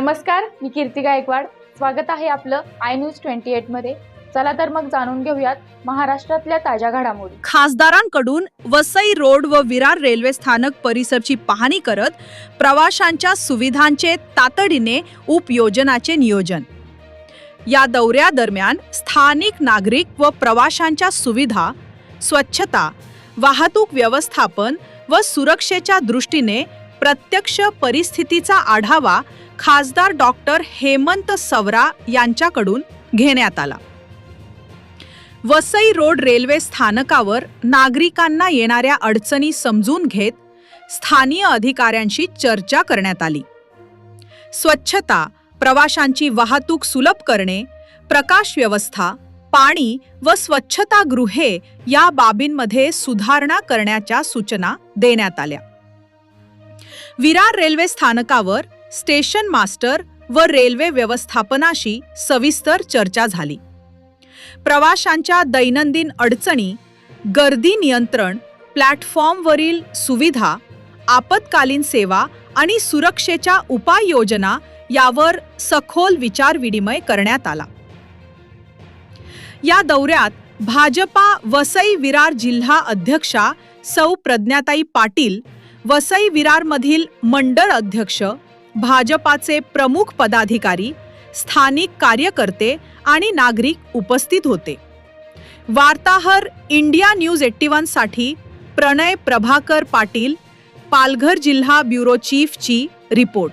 नमस्कार मी कीर्ती गायकवाड. स्वागत आहे आपलं आय न्यूज ट्वेंटी मध्ये. चला तर मग जाणून घेऊयात महाराष्ट्रातल्या ताज्या घडामोडी. खासदारांकडून वसई रोड व विरार रेल्वे स्थानक परिसरची पाहणी करत प्रवाशांच्या सुविधांचे तातडीने उपयोजनाचे नियोजन. या दौऱ्यादरम्यान स्थानिक नागरिक व प्रवाशांच्या सुविधा स्वच्छता वाहतूक व्यवस्थापन व सुरक्षेच्या दृष्टीने प्रत्यक्ष परिस्थितीचा आढावा खासदार डॉक्टर हेमंत सवरा यांच्याकडून घेण्यात आला. वसई रोड रेल्वे स्थानकावर नागरिकांना येणाऱ्या अडचणी समजून घेत स्थानीय अधिकाऱ्यांशी चर्चा करण्यात आली. स्वच्छता प्रवाशांची वाहतूक सुलभ करणे प्रकाश व्यवस्था पाणी व स्वच्छतागृहे या बाबींमध्ये सुधारणा करण्याच्या सूचना देण्यात आल्या. विरार रेल्वे स्थानकावर स्टेशन मास्टर व रेल्वे व्यवस्थापनाशी सविस्तर चर्चा झाली. प्रवाशांच्या दैनंदिन अडचणी गर्दी नियंत्रण प्लॅटफॉर्मवरील सुविधा आपत्कालीन सेवा आणि सुरक्षेच्या उपाययोजना यावर सखोल विचारविनिमय करण्यात आला. या दौऱ्यात भाजपा वसई विरार जिल्हा अध्यक्षा सौ प्रज्ञाताई पाटील वसई विरारमधील मंडळ अध्यक्ष भाजपाचे प्रमुख पदाधिकारी स्थानिक कार्यकर्ते आणि नागरिक उपस्थित होते. वार्ताहर इंडिया न्यूज एट्टी साठी प्रणय प्रभाकर पाटील पालघर जिल्हा ब्युरो चीफची रिपोर्ट.